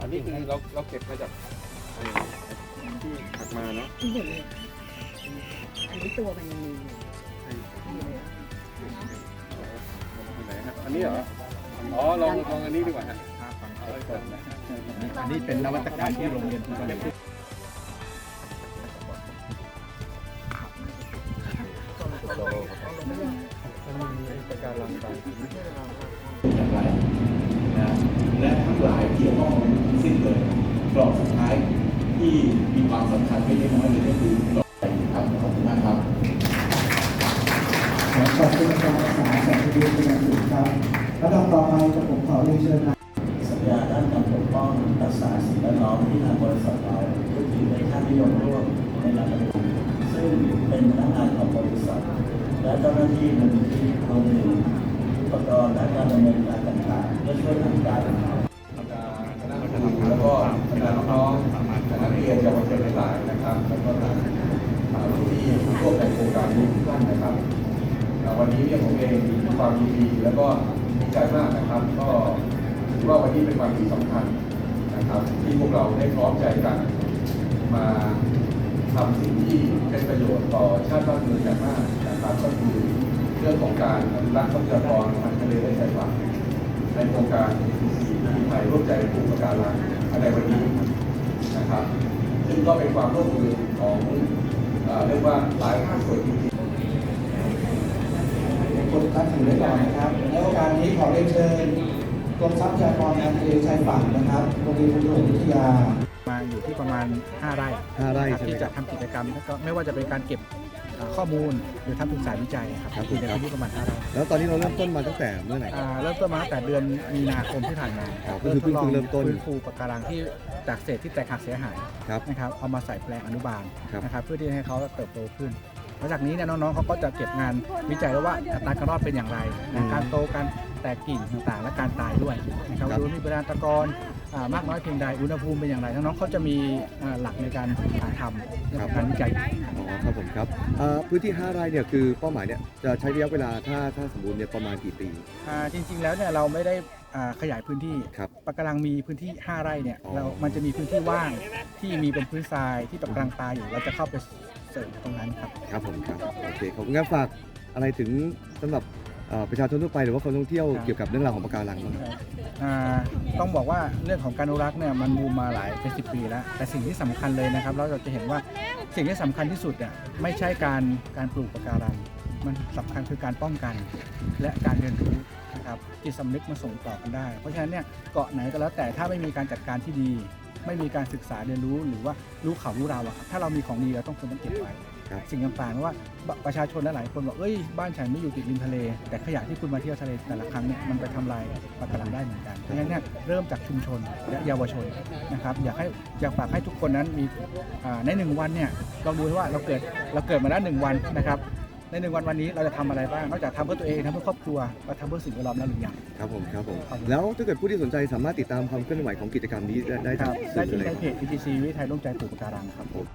อันนี้คือเราเราเก็บมาจากเอ่อที่หักมานะที่เห็นเลยอันนี้ตัวมันยังมีอยู่อันไหนฮะอันนี้เหรอ อ๋อลองลองอันนี้ดีกว่าฮะเอาไว้ก่อนนะ อันนี้เป็นนวัตกรรมที่โรงเรียนทุกคน อย่างไรนะและทั้งหลายเกี่ยวข้องทั้งสิ้นเลยกรอบสุดท้ายที่มีความสำคัญไม่ใช่น้อยเลยก็คือกรอบใจครับขอบคุณมากครับขอขอบคุณอาจารย์ภาษาแสงวิทย์เป็นอย่างสูงครับระดับต่อไปกับผมขอเรียนเชิญนายสัญญาด้านการปกป้องรักษาสิ่งแวดล้อมที่ทางบริษัทเรายึดถือในค่านิยมร่วมในหลักการซึ่งเป็นพนักงานของบ และเจ้าหน้าที่มูลนิธิรวมถึงอุปกรณ์และการดำเนินการต่างๆเพื่อช่วยทำการบรรดาคณะครูแล้วก็บรรดาน้องๆนักเรียนเยาวชนหลายๆนะครับ แล้วก็ทางผู้ที่ร่วมในโครงการนี้ทุกท่านนะครับอ่วันนี้เนี่ยผมเองมีความยินดีแล้วก็ดีใจมากนะครับ ก็ถือว่าวันนี้เป็นวันที่สำคัญนะครับ ที่พวกเราได้พร้อมใจกัน มาทำสิ่งที่เป็นประโยชน์ต่อชาติบ้านเมืองอย่างมาก เรื่องของการอนุรักษ์ทรัพยากรทางทะเลและชายฝั่งในโครงการ EPC ที่ไทยร่วมใจปลูกปะการังในวันนี้นะครับ ซึ่งก็เป็นความร่วมมือของเอ่อเรียกว่าหลายภาคส่วนจริงๆกดคัดถือไว้ก่อนนะครับในโอกาสนี้ขอเรียนเชิญกรมทรัพยากรทางทะเลชายฝั่งนะครับโรงเรียนพหลวิทยามาอยู่ที่ประมาณ 5 ไร่ห้าไร่ครับใช่ไหมที่คจะรับทำกิจกรรมแล้วก็ไม่ว่าจะเป็นการเก็บอ่า ข้อมูลหรือทำศึกษาวิจัยครับครับอยู่ในครับพื้นที่ประมาณ5ไร่แล้วตอนนี้เราเริ่มต้นมาตั้งแต่เมื่อไหร่ครับ อ่าเริ่มต้นมาตั้งแต่เดือนมีนาคมที่ผ่านมาอ๋อก็คือเพิ่งทดลเพิ่งเริ่มต้น ฟื้นฟูปะการังที่จากเศษที่แตกหักเสียหาย ครับ นะครับเอามาใส่แปลงอนุบาลครับ นะครับเพื่อที่ให้เขาเติบโตขึ้นหลังจากนี้เนี่ยน้องๆเขาก็จะเก็บงานวิจัยแล้วว่าอัตราการรอดเป็นอย่างไรนะการโตการแตกกิ่งต่างๆและการตายด้วยนะครับดูมีประดานตะกอนอ่ามากน้อยเพียงใดอุณหภูมิเป็นอย่างไรน้องๆเขาจะมีอ่าหลักในการหาทำเรื่องของการวิจัย อ๋อครับผม ครับเอ่อพื้นที่ 5 ไร่เนี่ยคือเป้าหมายเนี่ยจะใช้ระยะเวลาถ้าถ้าสมบูรณ์เนี่ยประมาณกี่ปี อ่าจริง ๆ แล้วเนี่ยเราไม่ได้อ่าขยายพื้นที่ครับปะการังมีพื้นที่ 5 ไร่เนี่ยอ๋อ เรา มันจะมีพื้นที่ว่างที่มีเป็นพื้นทรายที่ปะการังตายอยู่ เราจะเข้าไปเสริมตรงนั้นครับ ครับผมครับโอเคขอบคุณครับฝากอะไรถึงสำหรับเอ่อประชาชนทั่วไปหรือว่าคนท่องเที่ยวครับ เกี่ยวกับเรื่องราวของปะการังบ้างอ่าต้องบอกว่าเรื่องของการอนุรักษ์เนี่ยมันบูมมาหลายเป็นสิปีแล้ว แต่สิ่งที่สำคัญเลยนะครับ เราจะเห็นว่า สิ่งที่สำคัญที่สุดเนี่ยไม่ใช่การการปลูกปะการังมันสำคัญคือการป้องกันและการเรียนรู้นะครับจิตสำนึกมาส่งต่อกันได้ เพราะฉะนั้นเนี่ยเกาะไหนก็แล้วแต่ถ้าไม่มีการจัดการที่ดี ไม่มีการศึกษาเรียนรู้หรือว่ารู้ข่าวรู้ราวอะครับถ้าเรามีของดีเราต้องควรต้องเก็บไว้ ครับสิ่งต่างๆไม่ว่าประชาชนหลายๆคนบอกเอ้ยบ้านฉันไม่อยู่ติดริมทะเล แต่ขยะที่คุณมาเที่ยวทะเลแต่ละครั้งเนี่ยมันไปทำลายปะการังได้เหมือนกันเพราะฉะนั้นเนี่ยเริ่มจากชุมชนและเยาวชนนะครับอยากให้อยากฝากให้ทุกคนนั้นมีอ่าในหนึ่งวันเนี่ยลองดูว่าเราเกิดเราเกิดมาแล้วหนึ่งวันนะครับในหนึ่งวันวันนี้เราจะทำอะไรบ้างนอกจากทำเพื่อตัวเองทำเพื่อครอบครัวเราทำเพื่อสิ่งแวดล้อมแล้วหรือยังครับผมครับผมครับแล้วถ้าเกิดผู้ที่สนใจสามารถติดตามความเคลื่อนไหวของกิจกรรมนี้ได้ได้คทารังบสื่ได้อที่อะไรในเพจ ETC วิทยร่วมใจปลูกปะการังครับผม